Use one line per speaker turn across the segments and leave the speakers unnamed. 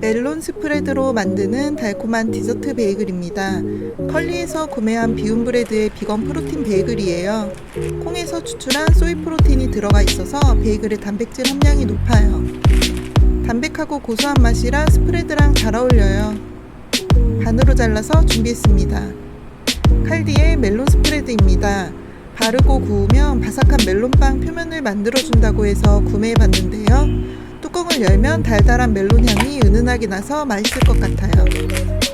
멜론 스프레드로 만드는 달콤한 디저트 베이글입니다. 컬리에서 구매한 비움 브레드의 비건 프로틴 베이글이에요. 콩에서 추출한 소이 프로틴이 들어가 있어서 베이글의 단백질 함량이 높아요. 담백하고 고소한 맛이라 스프레드랑 잘 어울려요. 반으로 잘라서 준비했습니다. 칼디의 멜론 스프레드입니다. 바르고 구우면 바삭한 멜론빵 표면을 만들어준다고 해서 구매해봤는데요. 뚜껑을 열면 달달한 멜론 향이 은은하게 나서 맛있을 것 같아요.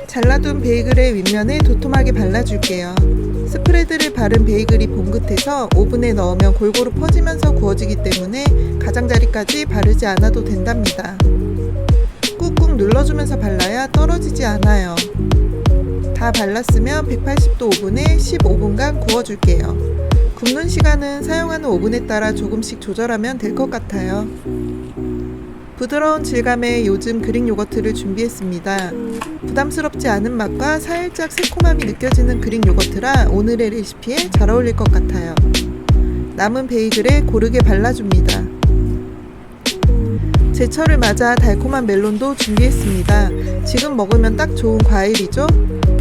잘라둔 베이글의 윗면에 도톰하게 발라줄게요. 스프레드를 바른 베이글이 봉긋해서 오븐에 넣으면 골고루 퍼지면서 구워지기 때문에 가장자리까지 바르지 않아도 된답니다. 꾹꾹 눌러주면서 발라야 떨어지지 않아요. 다 발랐으면 180도 오븐에 15분간 구워줄게요. 굽는 시간은 사용하는 오븐에 따라 조금씩 조절하면 될 것 같아요. 부드러운 질감의 요즘 그릭 요거트를 준비했습니다. 부담스럽지 않은 맛과 살짝 새콤함이 느껴지는 그릭 요거트라 오늘의 레시피에 잘 어울릴 것 같아요. 남은 베이글에 고르게 발라줍니다. 제철을 맞아 달콤한 멜론도 준비했습니다. 지금 먹으면 딱 좋은 과일이죠?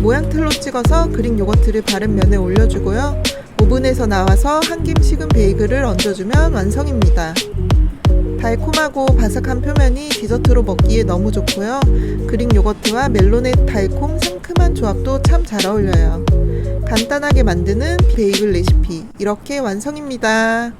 모양 틀로 찍어서 그릭 요거트를 바른 면에 올려주고요. 오븐에서 나와서 한 김 식은 베이글을 얹어주면 완성입니다. 달콤하고 바삭한 표면이 디저트로 먹기에 너무 좋고요. 그릭 요거트와 멜론의 달콤 상큼한 조합도 참 잘 어울려요. 간단하게 만드는 베이글 레시피 이렇게 완성입니다.